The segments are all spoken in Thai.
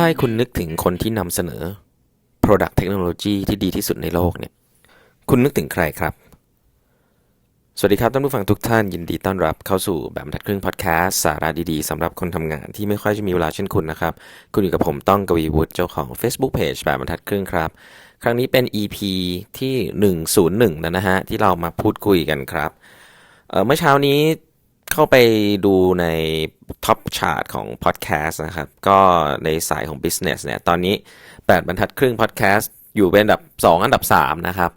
าให้คุณนึกถึงคนที่นำเสนอ Product Technology ที่ดีที่สุดในโลกเนี่ย คุณนึกถึงใครครับ สวัสดีครับท่านผู้ฟังทุกท่านยินดีต้อนรับเข้าสู่แบบบรรทัดครึ่งพอดแคสต์สาระดีๆสำหรับคนทำงานที่ไม่ค่อยจะมีเวลาเช่นคุณนะครับ คุณอยู่กับผมต้องกวีวุฒิเจ้าของ Facebook Page แบบบรรทัดครึ่งครับ ครั้งนี้เป็น EP ที่ 101 แล้วนะฮะที่เรามาพูดคุยกันครับเเมื่อเช้านี้ เข้าไปดูในท็อปชาร์ตของพอดแคสต์นะครับ ก็ในสายของ Business เนี่ย ตอนนี้ 8 บรรทัดครึ่งพอดแคสต์อยู่เป็นอันดับ 2 อันดับ 3 นะครับ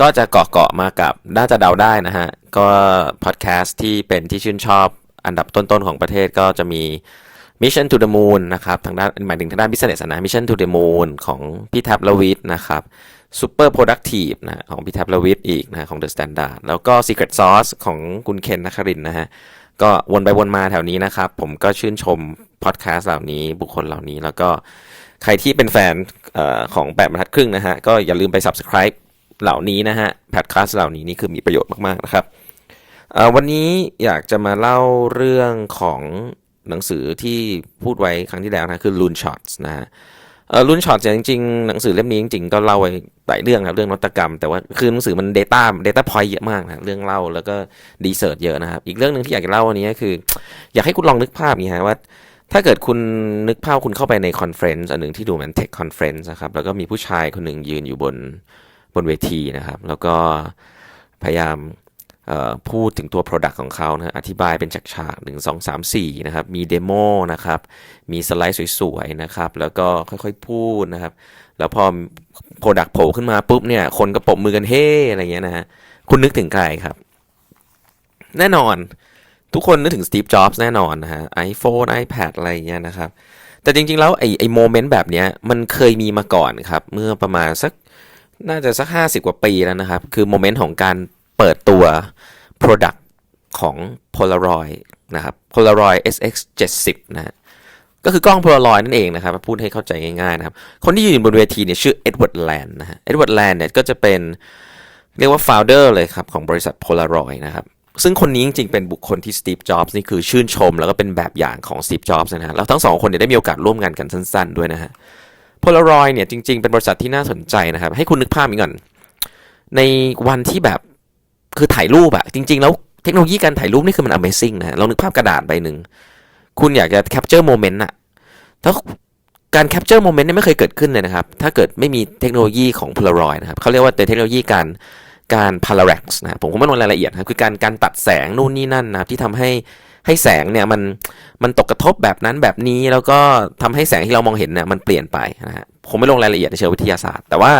ก็จะเกาะเกาะมากับ น่าจะเดาได้นะฮะ ก็พอดแคสต์ที่เป็นที่ชื่นชอบอันดับต้น ๆ ของประเทศก็จะมี Mission to the Moon นะครับ ทางด้านหมายถึงทางด้าน Business นะ Mission to the Moon ของพี่แท็บลวิทนะครับ Super Productive นะของพี่แท็บลวิทอีกนะของ The Standard แล้วก็ Secret Sauce ของคุณเคนนัครินนะฮะก็วนไปวนมาแถวนี้นะครับ ผมก็ชื่นชมพอดแคสต์เหล่านี้บุคคลเหล่านี้ แล้วก็ใครที่เป็นแฟนออของแบบบรรทัดครึ่งนะฮะก็อย่าลืมไป subscribe เหล่านี้นะฮะพอดแคสต์เหล่านี้นี่คือมีประโยชน์มาก ๆ นะครับวันนี้อยากจะมาเล่าเรื่องของหนังสือที่พูดไว้ครั้งที่แล้วนะคือ Loon Shots นะฮะ เออ Loon Shots เนี่ยจริงๆ หนังสือเล่มนี้จริงๆ ก็เล่าไว้หลายเรื่องครับเรื่องนวัตกรรม แต่ว่าคือหนังสือมัน Data Data Point เยอะมากนะเรื่องเล่าแล้วก็ดีเซิร์ชเยอะนะครับ อีกเรื่องหนึ่งที่อยากจะเล่าวันนี้ก็คือ อยากให้คุณลองนึกภาพนี้ฮะว่า ถ้าเกิดคุณนึกภาพคุณเข้าไปในคอนเฟรนซ์อันหนึ่งที่ดูเหมือนเทคคอนเฟรนซ์นะครับแล้วก็มีผู้ชายคนหนึ่งยืนอยู่บนบนเวทีนะครับ แล้วก็พยายาม พูดถึงตัว Product ของเขานะอธิบายเป็นฉากๆหนึ่งสองสามสี่นะครับ มีเดโมนะครับ มีสไลด์สวยๆนะครับ แล้วก็ค่อยๆพูดนะครับ แล้วพอ Product โผล่ขึ้นมาปุ๊บเนี่ย คนก็ปรบมือกันเฮ้อะไรเงี้ยนะฮะ คุณนึกถึงใครครับ แน่นอน ทุกคนนึกถึงสตีฟจ็อบส์แน่นอนนะฮะ iPhone iPad อะไรเงี้ยนะครับ แต่จริงๆแล้วไอไอโมเมนต์แบบเนี้ยมันเคยมีมาก่อนครับ เมื่อประมาณสักน่าจะสัก 50 กว่าปีแล้วนะครับ คือโมเมนต์ของการ เปิดตัว Product ของ Polaroid นะครับ Polaroid SX 70นะฮะก็คือกล้อง Polaroid นั่นเองนะครับ พูดให้เข้าใจง่ายๆนะครับ คนที่ยืนบนเวทีเนี่ยชื่อเอ็ดเวิร์ดแลนด์นะฮะเอ็ดเวิร์ดแลนด์เนี่ยก็จะเป็นเรียกว่า founder เลยครับ ของบริษัท Polaroid นะครับซึ่งคนนี้จริงๆ เป็นบุคคลที่สตีฟ จ็อบส์นี่คือชื่นชม แล้วก็เป็นแบบอย่างของสตีฟ จ็อบส์นะฮะ แล้วทั้งสองคนเนี่ยได้มีโอกาสร่วมงานกันสั้น ๆ ด้วยนะฮะ Polaroid เนี่ยจริง ๆ เป็นบริษัทที่น่าสนใจนะครับ ให้คุณนึกภาพนี้ก่อน ในวันที่แบบ คือถ่ายรูปอะจริง ๆ แล้วเทคโนโลยีการถ่ายรูปนี่คือมัน Amazing นะฮะลองนึกภาพกระดาษใบหนึ่งคุณอยากจะ capture moment อะถ้าการ capture moment เนี่ยไม่เคยเกิดขึ้นเลยนะครับ ถ้าเกิดไม่มีเทคโนโลยีของ Polaroid นะครับเขาเรียกว่าเทคโนโลยีการการ Parallax นะผมคงไม่ลงรายละเอียดนะครับคือการการตัดแสงนู่นนี่นั่นนะครับที่ทำให้ให้แสงเนี่ยมันมันตกกระทบแบบนั้นแบบนี้แล้วก็ทำให้แสงที่เรามองเห็นเนี่ยมันเปลี่ยนไปนะฮะผมไม่ลงรายละเอียดในเชิงวิทยาศาสตร์ แต่ว่า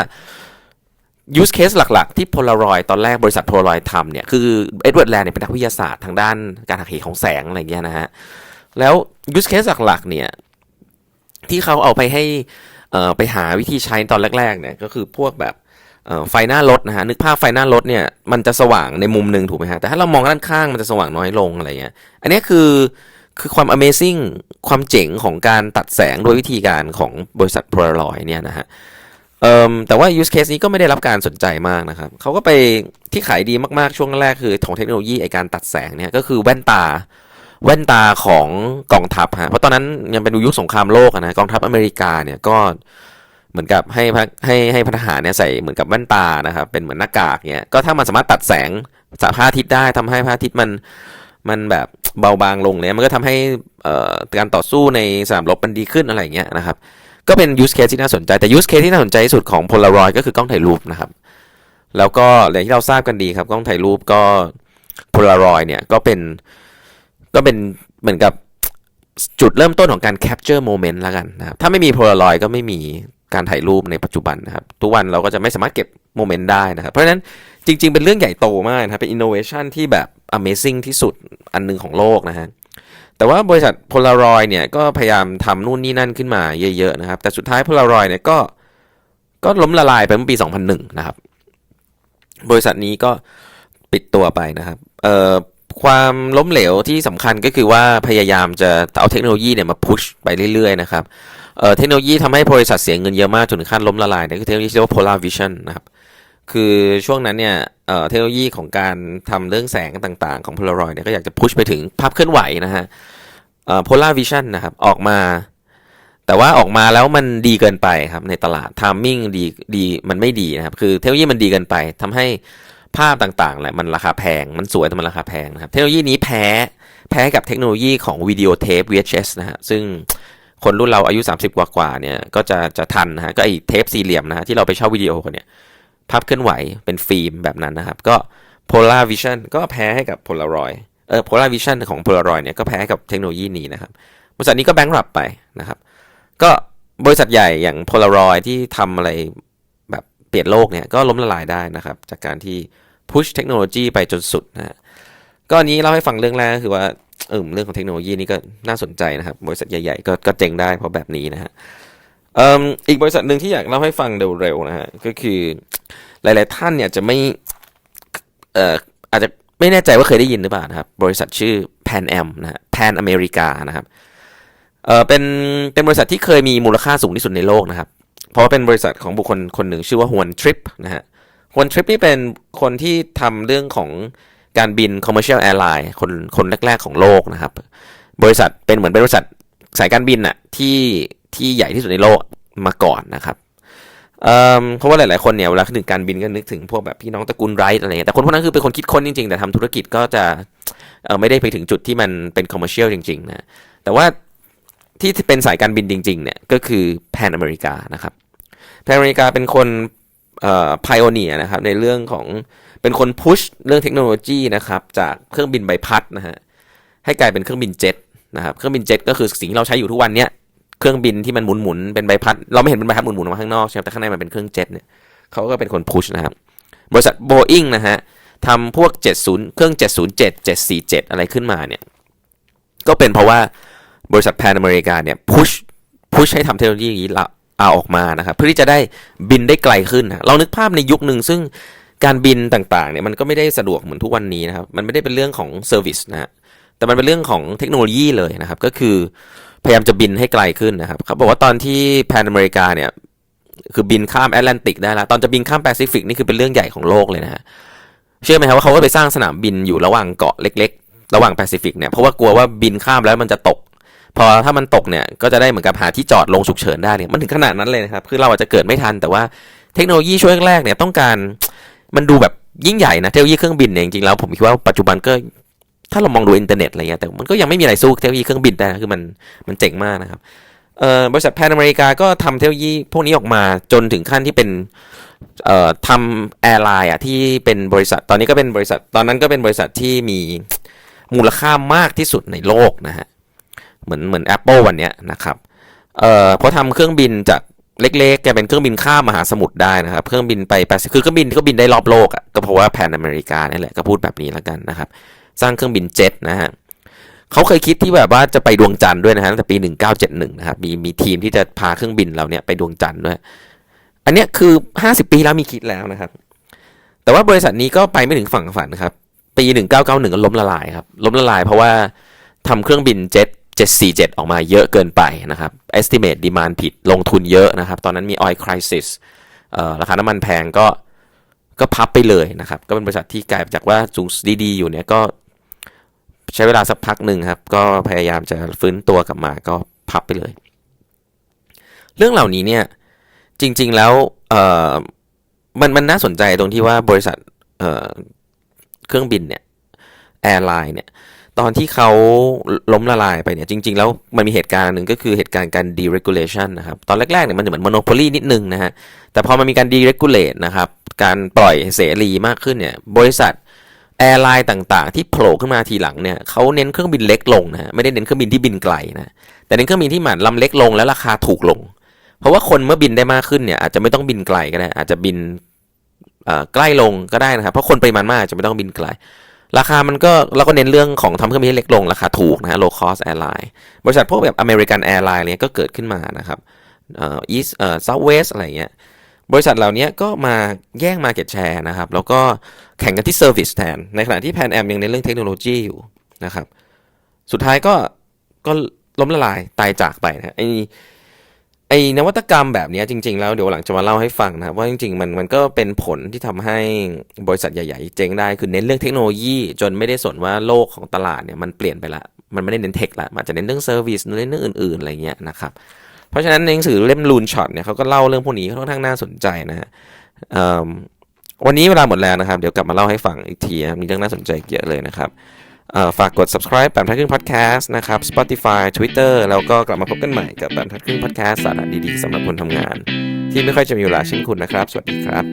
use case หลัก ๆ ที่ Polaroid ตอนแรกบริษัท Polaroid ทำเนี่ย คือเอ็ดเวิร์ดแลนด์เนี่ยเป็นนักวิทยาศาสตร์ทางด้านการหักเหของแสงอะไรเงี้ยนะฮะ แล้ว use case หลัก ๆ เนี่ย ที่เขาเอาไปให้ไปหาวิธีใช้ตอนแรก ๆ เนี่ย ก็คือพวกแบบไฟหน้ารถนะฮะนึกภาพไฟหน้ารถเนี่ยมันจะสว่างในมุมหนึ่งถูกไหมฮะ แต่ถ้าเรามองด้านข้างมันจะสว่างน้อยลงอะไรเงี้ย อันนี้คือคือความ amazing ความเจ๋งของการตัดแสงโดยวิธีการของบริษัท Polaroid เนี่ยนะฮะ เอ่อแต่ว่า use case นี้ก็ไม่ได้รับการสนใจมากนะครับเขาก็ไปที่ขายดีมากๆช่วงแรกคือของเทคโนโลยีไอการตัดแสงเนี่ยก็คือแว่นตาแว่นตาของกองทัพฮะเพราะตอนนั้นยังเป็นยุคสงครามโลกนะกองทัพอเมริกาเนี่ยก็เหมือนกับให้พระให้ให้พลทหารเนี่ยใส่เหมือนกับแว่นตานะครับเป็นเหมือนหน้ากากเนี่ยก็ถ้ามันสามารถตัดแสงจากพระอาทิตย์ได้ทำให้พระอาทิตย์มันมันแบบเบาบางลงเนี่ยมันก็ทำให้เอ่อการต่อสู้ในสนามรบมันดีขึ้นอะไรเงี้ยนะครับ ก็เป็น use case ที่น่าสนใจ แต่ use case ที่น่าสนใจที่สุดของ Polaroid ก็คือกล้องถ่ายรูปนะครับ แล้วก็อย่างที่เราทราบกันดีครับ กล้องถ่ายรูปก็ Polaroid เนี่ยก็เป็นก็เป็นเหมือนกับจุดเริ่มต้นของการ capture moment แล้วกันนะครับ ถ้าไม่มี Polaroid ก็ไม่มีการถ่ายรูปในปัจจุบันนะครับ ทุกวันเราก็จะไม่สามารถเก็บโมเมนต์ได้นะครับ เพราะฉะนั้นจริง ๆ เป็นเรื่องใหญ่โตมากนะครับ เป็น innovation ที่แบบ amazing ที่สุดอันหนึงของโลกนะฮะ แต่ว่าบริษัท Polaroid เนี่ยก็พยายามทำนู่นนี่นั่นขึ้นมาเยอะๆนะครับ แต่สุดท้าย Polaroid เนี่ยก็ก็ล้มละลายไปเมื่อปี 2001 นะครับ บริษัทนี้ก็ปิดตัวไปนะครับเอ่อความล้มเหลวที่สำคัญก็คือว่าพยายามจะเอาเทคโนโลยีเนี่ยมาพุชไปเรื่อยๆนะครับเอ่อเทคโนโลยีทำให้บริษัทเสียเงินเยอะมากจนถึงขั้นล้มละลายเนี่ยคือเทคโนโลยีที่เรียกว่า Polar Vision นะครับ คือช่วงนั้นเนี่ยเเทคโนโลยีของการทำเรื่องแสงต่างๆ ของ Polaroid เนี่ยก็อยากจะพุชไปถึงภาพเคลื่อนไหวนะฮะเอ่อ Polar Vision นะครับ ออกมา แต่ว่าออกมาแล้วมันดีเกินไปครับในตลาดทามมิ่งดีดีมันไม่ดีนะครับ คือเทคโนโลยีมันดีเกินไปทำให้ภาพต่างๆแหละมันราคาแพง มันสวยแต่มันราคาแพงนะครับ เทคโนโลยีนี้แพ้แพ้กับเทคโนโลยีของวิดีโอเทป VHS นะฮะซึ่งคนรุ่นเราอายุ 30 กว่าๆเนี่ยก็จะจะทันนะฮะก็ไอเทปสี่เหลี่ยมนะฮะที่เราไปเช่าวิดีโอกันเนี่ย ภาพเคลื่อนไหวเป็นฟิล์มแบบนั้นนะครับ ก็ Polar Vision ก็แพ้ให้กับ Polaroid เออ Polar Vision ของ Polaroid เนี่ยก็แพ้กับเทคโนโลยีนี้นะครับ บริษัทนี้ก็แบงก์รับไปนะครับ ก็บริษัทใหญ่อย่าง Polaroid ที่ทำอะไรแบบเปลี่ยนโลกเนี่ยก็ล้มละลายได้นะครับ จากการที่พุชเทคโนโลยีไปจนสุดนะฮะก็นี้เล่าให้ฟังเรื่องแรกคือว่าเออเรื่องของเทคโนโลยีนี่ก็น่าสนใจนะครับ บริษัทใหญ่ๆ ก็ก็เจ๋งได้เพราะแบบนี้นะฮะอออีกบริษัทหนึ่งที่อยากเล่าให้ฟังเร็วๆนะฮะก็คือ หลาย ๆ ท่านเนี่ยจะไม่เอ่ออาจจะไม่แน่ใจว่าเคยได้ยินหรือเปล่านะครับ บริษัทชื่อ Pan Am นะฮะ Pan America นะครับเออเป็นเป็นบริษัทที่เคยมีมูลค่าสูงที่สุดในโลกนะครับ เพราะว่าเป็นบริษัทของบุคคลคนหนึ่งชื่อว่าฮวนทริปนะฮะฮวนทริปนี่เป็นคนที่ทำเรื่องของการบิน commercial airline คนคนแรก ๆ ของโลกนะครับ บริษัทเป็นเหมือนเป็นบริษัทสายการบินอะที่ที่ใหญ่ที่สุดในโลกมาก่อนนะครับ เพราะว่าหลาย ๆ คนเนี่ยเวลาคิดถึงการบินก็นึกถึงพวกแบบพี่น้องตระกูลไรท์อะไรเงี้ยแต่คนพวกนั้นคือเป็นคนคิดค้นจริง ๆ แต่ทำธุรกิจก็จะไม่ได้ไปถึงจุดที่มันเป็น commercial จริง ๆ นะ แต่ว่าที่เป็นสายการบินจริง ๆ เนี่ยก็คือแพนอเมริกานะครับแพนอเมริกาเป็นคนพายโอเนียนะครับในเรื่องของเป็นคนพุชเรื่องเทคโนโลยีนะครับจากเครื่องบินใบพัดนะฮะให้กลายเป็นเครื่องบินเจ็ตนะครับเครื่องบินเจ็ตก็คือสิ่งที่เราใช้อยู่ทุกวันเนี้ย เครื่องบินที่มันหมุนๆเป็นใบพัด เราไม่เห็นเป็นใบพัดหมุนๆออกมาข้างนอกใช่ไหมแต่ข้างในมันเป็นเครื่องเจ็ตเนี่ยเขาก็เป็นคนพุชนะครับ บริษัทโบอิงนะฮะทำพวก 70 เครื่อง 707 747 อะไรขึ้นมาเนี่ย ก็เป็นเพราะว่าบริษัทแพนอเมริกาเนี่ยพุชพุชให้ทำเทคโนโลยีนี้ละเอาออกมานะครับ เพื่อที่จะได้บินได้ไกลขึ้นนะเรานึกภาพในยุคหนึ่งซึ่งการบินต่างๆเนี่ยมันก็ไม่ได้สะดวกเหมือนทุกวันนี้นะครับ มันไม่ได้เป็นเรื่องของเซอร์วิสนะฮะแต่มันเป็นเรื่องของเทคโนโลยีเลยนะครับ ก็คือ พยายามจะบินให้ไกลขึ้นนะครับเขาบอกว่าตอนที่แพนอเมริกาเนี่ยคือบินข้ามแอตแลนติกได้แล้ว ตอนจะบินข้ามแปซิฟิกนี่คือเป็นเรื่องใหญ่ของโลกเลยนะฮะเชื่อไหมครับว่าเขาก็ไปสร้างสนามบินอยู่ระหว่างเกาะเล็ก ๆ ระหว่างแปซิฟิกเนี่ยเพราะว่ากลัวว่าบินข้ามแล้วมันจะตก พอถ้ามันตกเนี่ยก็จะได้เหมือนกับหาที่จอดลงฉุกเฉินได้เนี่ยมันถึงขนาดนั้นเลยนะครับคือเราอาจจะเกิดไม่ทันแต่ว่าเทคโนโลยีช่วงแรกเนี่ยต้องการมันดูแบบยิ่งใหญ่นะเทคโนโลยีเครื่องบินเนี่ยจริงๆแล้วผมคิดว่าปัจจุบันก็ ถ้าเรามองดูอินเทอร์เน็ตอะไรเงี้ยแต่มันก็ยังไม่มีอะไรสู้เทคโนโลยีเครื่องบินได้นะคือมันมันเจ๋งมากนะครับเอ่อบริษัทแพนอเมริกาก็ทำเทคโนโลยีพวกนี้ออกมาจนถึงขั้นที่เป็นเอ่อทำแอร์ไลน์อะที่เป็นบริษัทตอนนี้ก็เป็นบริษัทตอนนั้นก็เป็นบริษัทที่มีมูลค่ามากที่สุดในโลกนะฮะเหมือนเหมือน Apple วันเนี้ยนะครับเอ่อพอทำเครื่องบินจากเล็กๆแกเป็นเครื่องบินข้ามมหาสมุทรได้นะครับ เครื่องบินไปแปซิคือเครื่องบินก็บินได้รอบโลกอะก็เพราะว่าแพนอเมริกานี่แหละก็พูดแบบนี้แล้วกันนะครับ สร้างเครื่องบินเจ็ตนะฮะเขาเคยคิดที่แบบว่าจะไปดวงจันทร์ด้วยนะฮะตั้งแต่ปี 1971 นะครับมีมีทีมที่จะพาเครื่องบินเราเนี่ยไปดวงจันทร์ด้วย อันเนี้ยคือ 50 ปีแล้วมีคิดแล้วนะครับ แต่ว่าบริษัทนี้ก็ไปไม่ถึงฝั่งฝันครับ ปี 1991 ก็ล้มละลายครับ ล้มละลายเพราะว่าทำเครื่องบินเจ็ต747 ออกมาเยอะเกินไปนะครับ estimate demand ผิดลงทุนเยอะนะครับ ตอนนั้นมี oil crisis เอ่อราคาน้ำมันแพงก็ก็พับไปเลยนะครับ ก็เป็นบริษัทที่กลายจากว่าสูงดีๆ อยู่เนี่ยก็ ใช้เวลาสักพักหนึ่งครับ ก็พยายามจะฟื้นตัวกลับมาก็พับไปเลย เรื่องเหล่านี้เนี่ยจริง ๆแล้วเออมันมันน่าสนใจตรงที่ว่าบริษัทเออเครื่องบินเนี่ยแอร์ไลน์เนี่ยตอนที่เขาล้มละลายไปเนี่ยจริง ๆ แล้วมันมีเหตุการณ์หนึ่งก็คือเหตุการณ์การ deregulation นะครับ ตอนแรกๆเนี่ยมันเหมือน monopoly นิดนึงนะฮะแต่พอมันมีการ deregulate นะครับ การปล่อยเสรีมากขึ้นเนี่ยบริษัท แอร์ไลน์ต่างๆ ที่โผล่ขึ้นมาทีหลังเนี่ยเขาเน้นเครื่องบินเล็กลงนะไม่ได้เน้นเครื่องบินที่บินไกลนะแต่เน้นเครื่องบินที่หมันลำเล็กลงแล้วราคาถูกลง เพราะว่าคนเมื่อบินได้มากขึ้นเนี่ยอาจจะไม่ต้องบินไกลก็ได้อาจจะบินใกล้ลงก็ได้นะครับเพราะคนปริมาณมากอาจจะไม่ต้องบินไกล ราคามันก็เราก็เน้นเรื่องของทำเครื่องบินให้เล็กลงราคาถูกนะฮะ low cost airline บริษัทพวกแบบ American Airline เนี่ยก็เกิดขึ้นมานะครับเอ่อ East เอ่อ Southwest อะไรเงี้ย บริษัทเหล่านี้ก็มาแย่ง market share นะครับ แล้วก็แข่งกันที่ service แทน ในขณะที่ Pan Am ยังในนเรื่องเทคโนโลยีอยู่นะครับ สุดท้ายก็ก็ล้มละลายตายจากไปนะไอไอนวัตกรรมแบบนี้จริง ๆ แล้วเดี๋ยวหลังจะมาเล่าให้ฟังนะครับว่าจริงๆมันมันก็เป็นผลที่ทำให้บริษัทใหญ่ๆ เจ๊งได้คือเน้นเรื่องเทคโนโลยี จนไม่ได้สนว่าโลกของตลาดเนี่ยมันเปลี่ยนไปละ มันไม่ได้เน้นเทคละมันจะเน้นเรื่องเซอร์วิสเน้นเรื่องอื่นๆอะไรเงี้ยนะครับ เพราะฉะนั้นในหนังสือเล่มลูนช็อตเนี่ยเขาก็เล่าเรื่องพวกนี้ค่อนข้างน่าสนใจนะฮะวันนี้เวลาหมดแล้วนะครับ เดี๋ยวกลับมาเล่าให้ฟังอีกทีมีเรื่องน่าสนใจเยอะเลยนะครับฝากกด subscribe แบบทัดครึ่ง podcast นะครับ Spotify Twitter แล้วก็กลับมาพบกันใหม่กับแบบทัดครึ่ง podcast สาระดีๆสำหรับคนทำงาน ที่ไม่ค่อยจะมีเวลาเช่นคุณนะครับ สวัสดีครับ